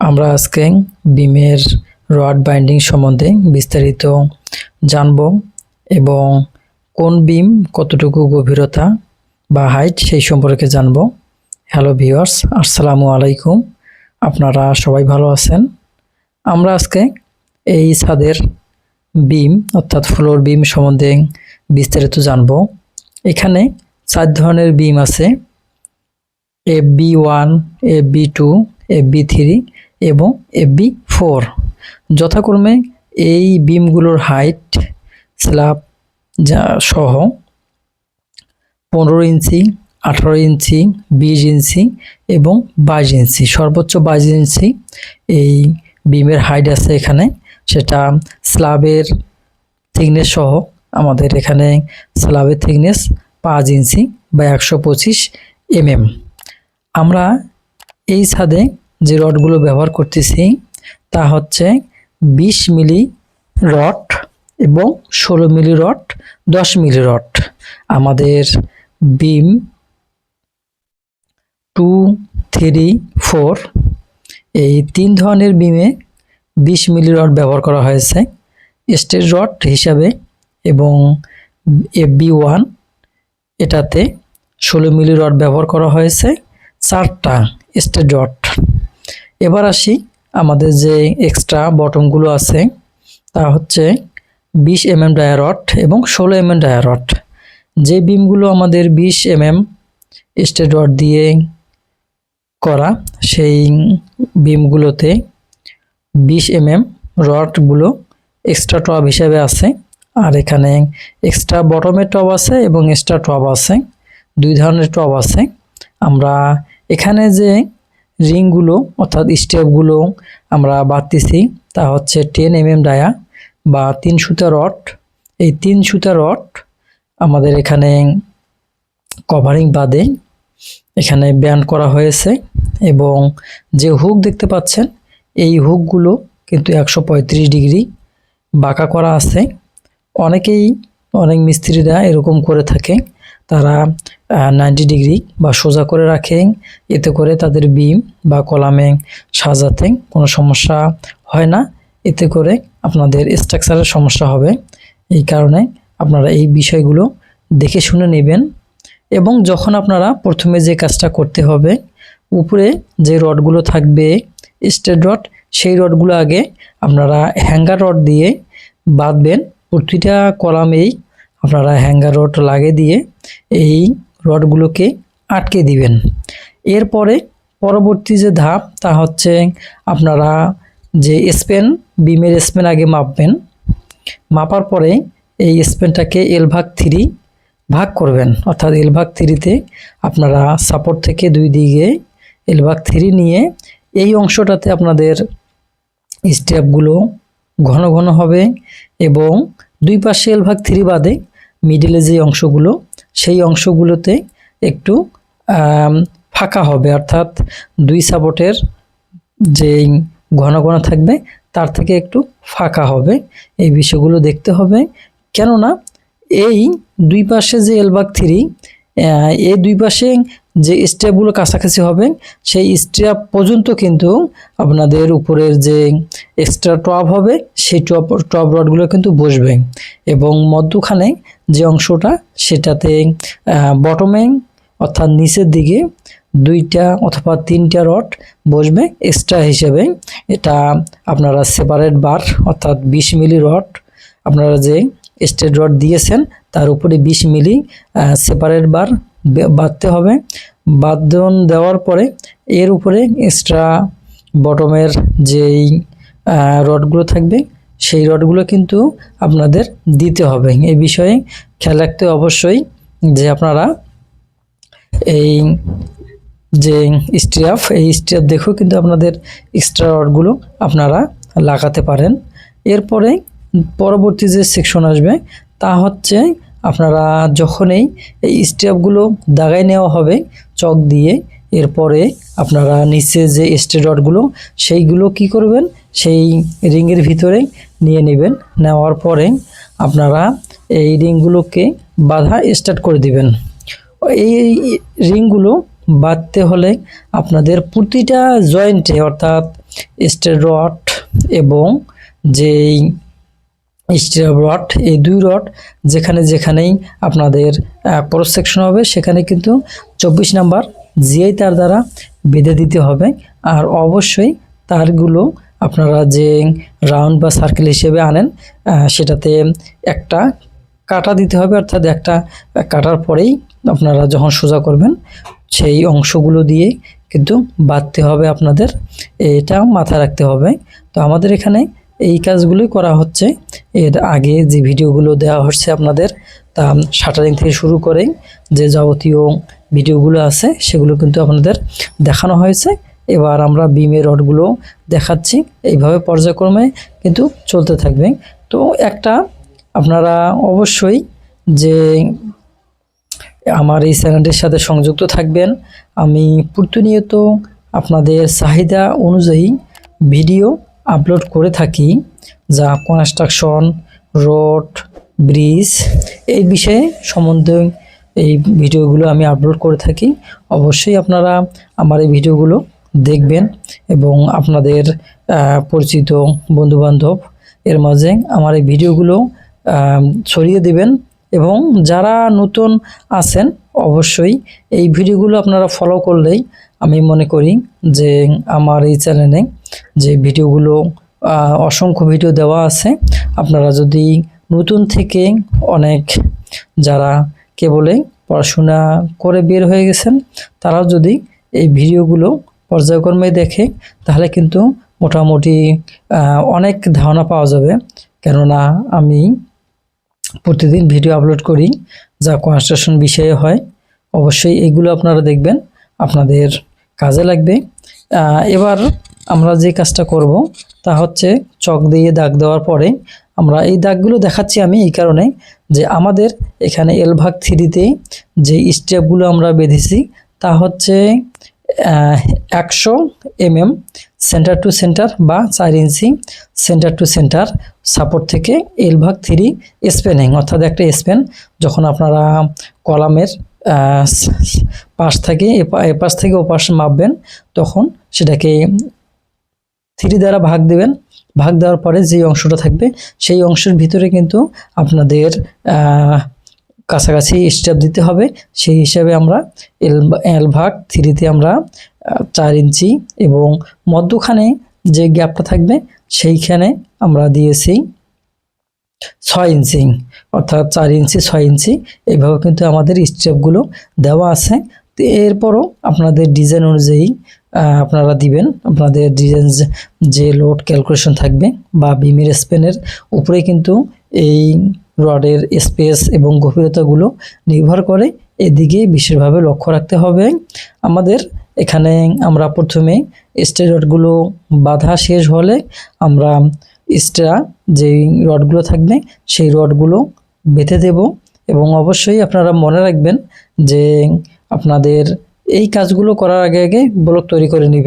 আমরা আজকে বিমের রড বাইন্ডিং সম্বন্ধে বিস্তারিত জানব এবং কোন বিম কতটুকু গভীরতা বা হাইট সেই সম্পর্কে জানব। হ্যালো ভিওয়ার্স আসসালামু আলাইকুম। আপনারা সবাই ভালো আছেন? আমরা আজকে এই ছাদের বিম অর্থাৎ ফ্লোর বিম সম্বন্ধে বিস্তারিত জানব। এখানে চার ধরনের বিম আছে। F B one F B two F B three এবং এফ বি ফোর যথাক্রমে এই বিমগুলোর হাইট স্ল্যাব যা সহ পনেরো ইঞ্চি, আঠারো ইঞ্চি, বিশ ইঞ্চি এবং বাইশ ইঞ্চি। সর্বোচ্চ বাইশ ইঞ্চি এই বিমের হাইট আছে এখানে। সেটা স্ল্যাবের থিকনেস সহ আমাদের এখানে স্ল্যাবের থিকনেস পাঁচ ইঞ্চি বা একশো পঁচিশ এমএম। আমরা এই ছাদে যে রডগুলো ব্যবহার করতেছি তা হচ্ছে বিশ মিলি রড এবং ষোলো মিলি রড, দশ মিলি রড। আমাদের বিম টু, থ্রি, ফোর, এই তিন ধরনের বিমে বিশ মিলি রড ব্যবহার করা হয়েছে। স্টেট রড হিসাবে এবং এফ বি ওয়ান, এটাতে ষোলো মিলি রড ব্যবহার করা হয়েছে। চারটা স্টেট রড। এবার আসি আমাদের যে এক্সট্রা বটমগুলো আছে, তা হচ্ছে বিশ এম এম ডায়ারট এবং ষোলো এম এম ডায়ারট যে বিমগুলো আমাদের বিশ এম এম রড দিয়ে করা, সেই বিমগুলোতে বিশ এম এম রডগুলো এক্সট্রা টব হিসেবে আছে। আর এখানে এক্সট্রা বটমের টব আছে এবং এক্সট্রা টব আছে। দুই ধরনের টব আছে। আমরা এখানে যে রিংগুলো, অর্থাৎ স্টেপগুলো আমরা বাড়তেছি, তা হচ্ছে টেন এম এম ডায়া বা তিন সুতা রড। এই তিন সুতা রড আমাদের এখানে কভারিং বাদে এখানে ব্যান্ড করা হয়েছে এবং যে হুক দেখতে পাচ্ছেন, এই হুকগুলো কিন্তু একশো পঁয়ত্রিশ ডিগ্রি বাঁকা করা আছে। অনেকেই, অনেক মিস্ত্রিরা এরকম করে থাকে। তারা নাইনটি ডিগ্রি বা সোজা করে রাখে এতে করে তাদের বিম বা কলামে সাজাতে কোনো সমস্যা হয় না। এতে করে আপনাদের স্ট্রাকচারের সমস্যা হবে। এই কারণে আপনারা এই বিষয়গুলো দেখে শুনে নেবেন। এবং যখন আপনারা প্রথমে যে কাজটা করতে হবে, উপরে যে রডগুলো থাকবে, স্টেট রড, সেই রডগুলো আগে আপনারা হ্যাঙ্গার রড দিয়ে বাঁধবেন। প্রতিটা কলামেই আপনারা হ্যাঙ্গার রড লাগিয়ে দিয়ে এই রডগুলোকে আটকে দিবেন। এরপরে পরবর্তী যে ধাপ, তা হচ্ছে আপনারা যে স্পেন, বিমের স্পেন আগে মাপবেন। মাপার পরে এই স্পেনটাকে এল ভাগ থ্রি ভাগ করবেন। অর্থাৎ এল ভাগ থ্রিতে আপনারা সাপোর্ট থেকে দুই দিকে এল ভাগ থ্রি নিয়ে এই অংশটাতে আপনাদের স্টেপগুলো ঘন ঘন হবে এবং দুই পাশে এল ভাগ থ্রি বাদে মিডিলে যে অংশগুলো সেই অংশগুলোতে একটু ফাঁকা হবে। অর্থাৎ দুই সাপোর্টের যে ঘন ঘন থাকবে, তার থেকে একটু ফাঁকা হবে। এই বিষয়গুলো দেখতে হবে। কেননা এই দুই পাশে যে এলবাগ থ্রি এই দুই পাশে যে স্টেপগুলো কাছাকাছি হবে, সেই স্টেপ পর্যন্ত কিন্তু আপনাদের উপরের যে এক্সট্রা টপ হবে, সেই টপ টপ রডগুলো কিন্তু বসবে এবং মধ্যখানে যে অংশটা, সেটাতে বটমে অর্থাৎ নিচের দিকে দুইটা অথবা তিনটা রড বসবে এক্সট্রা হিসেবে। এটা আপনারা সেপারেট বার অর্থাৎ বিশ মিলি রড আপনারা যে স্টেট রড দিয়েছেন, তার উপরে বিশ মিলি সেপারেট বার বাঁধতে হবে। বাঁধন দেওয়ার পরে এর উপরে এক্সট্রা বটমের যেই রডগুলো থাকবে, সেই রডগুলো কিন্তু আপনাদের দিতে হবে। এই বিষয়ে খেয়াল রাখতে অবশ্যই যে আপনারা এই যে স্ট্রাফ এই স্ট্রাফ দেখেও কিন্তু আপনাদের এক্সট্রা রডগুলো আপনারা লাগাতে পারেন। এরপরে পরবর্তী যে সেকশন আসবে, তা হচ্ছে আপনারা যখনই এই স্টেপগুলো দাগায় নেওয়া হবে, চক দিয়ে এরপরে আপনারা নিচে যে স্ট্রে রডগুলো সেইগুলো কি করবেন? সেই রিংয়ের ভিতরে নিয়ে নেবেন। নেওয়ার পরে আপনারা এই রিংগুলোকে বাঁধা স্টার্ট করে দিবেন। এই রিংগুলো বাঁধতে হলে আপনাদের প্রতিটা জয়েন্টে অর্থাৎ স্টের রড এবং যেই স্টিল রড, এই দুই রড যেখানে যেখানেই আপনাদের ক্রস সেকশন হবে, সেখানে কিন্তু চব্বিশ নাম্বার জিআই তার দ্বারা বেঁধে দিতে হবে। আর অবশ্যই তারগুলো আপনারা যে রাউন্ড বা সার্কেল হিসেবে আনেন সেটাতে একটা কাটা দিতে হবে, অর্থাৎ একটা কাটার পরেই আপনারা যখন সোজা করবেন, সেই অংশগুলো দিয়ে কিন্তু বাঁধতে হবে আপনাদের। এটা মাথায় রাখতে হবে। তো আমাদের এখানে এই কাজগুলোই করা হচ্ছে। এর আগে যে ভিডিওগুলো দেওয়া হচ্ছে আপনাদের, তা শাটারিং থেকে শুরু করে যে যাবতীয় ভিডিওগুলো আছে, সেগুলো কিন্তু আপনাদের দেখানো হয়েছে। এবার আমরা বিমের রডগুলো দেখাচ্ছি। এইভাবে পর্যায়ক্রমে কিন্তু চলতে থাকবে। তো একটা আপনারা অবশ্যই যে আমার এই চ্যানেলটির সাথে সংযুক্ত থাকবেন, আমি প্রতিনিয়ত আপনাদের চাহিদা অনুযায়ী ভিডিও আপলোড করে থাকি, যা কনস্ট্রাকশন রোড ব্রিজ এই বিষয়ে সম্বন্ধে এই ভিডিওগুলো আমি আপলোড করে থাকি। অবশ্যই আপনারা আমার এই ভিডিওগুলো দেখবেন এবং আপনাদের পরিচিত বন্ধুবান্ধব এর মাঝে আমার এই ভিডিওগুলো ছড়িয়ে দিবেন এবং যারা নতুন আছেন, অবশ্যই এই ভিডিওগুলো আপনারা ফলো করলেই আমি মনে করি যে আমার এই চ্যানেলে যে ভিডিওগুলো অসংখ্য ভিডিও দেওয়া আছে, আপনারা যদি নতুন থেকে অনেক যারা কেবলে পড়াশোনা করে বের হয়ে গেছেন, তারাও যদি এই ভিডিওগুলো পর্যায়ক্রমে দেখে, তাহলে কিন্তু মোটামুটি অনেক ধারণা পাওয়া যাবে। কেননা আমি প্রতিদিন ভিডিও আপলোড করি, যা কনস্ট্রাকশন বিষয়ে হয়। অবশ্যই এগুলো আপনারা দেখবেন। আপনাদের কাজে লাগবে। এবার আমরা যে কাজটা করব, তা হচ্ছে চক দিয়ে দাগ দেওয়ার পরে আমরা এই দাগগুলো দেখাচ্ছি আমি এই কারণে যে আমাদের এখানে এল ভাগ থ্রিতে যে স্টেপগুলো আমরা বেঁধেছি, তা হচ্ছে একশো এমএম সেন্টার টু সেন্টার বা চার inch centre to centre support থেকে এল ভাগ থ্রি স্পেনিং অর্থাৎ একটা স্পেন যখন আপনারা কলামের পাশ থেকে এপা- এপাশ থেকে ওপাশ মাপবেন, তখন সেটাকে থ্রি দ্বারা ভাগ দেবেন। ভাগ দেওয়ার পরে যে অংশটা থাকবে, সেই অংশের ভিতরে কিন্তু আপনাদের কাছাকাছি স্টেপ দিতে হবে। সেই হিসাবে আমরা এল এল ভাগ থ্রিতে আমরা চার ইঞ্চি এবং মধ্যখানে যে গ্যাপটা থাকবে, সেইখানে আমরা দিয়েছি ছয় ইঞ্চি, অর্থাৎ চার ইঞ্চি, ছয় ইঞ্চি। এইভাবে কিন্তু আমাদের স্টেপগুলো দেওয়া আছে। এরপরও আপনাদের ডিজাইন অনুযায়ী আপনারা দিবেন। আপনাদের ডিজাইন যে লোড ক্যালকুলেশন থাকবে বা বিমের স্পেনের উপরে কিন্তু এই রডের স্পেস এবং গভীরতাগুলো নির্ভর করে। এদিকে বিশেষভাবে লক্ষ্য রাখতে হবে, আমাদের এখানে আমরা প্রথমে স্টে রডগুলো বাঁধা শেষ হলে আমরা এক্সট্রা যেই রডগুলো থাকবে, সেই রডগুলো বেঁধে দেব। এবং অবশ্যই আপনারা মনে রাখবেন যে আপনাদের এই কাজগুলো করার আগে আগে ব্লক তৈরি করে নেবেন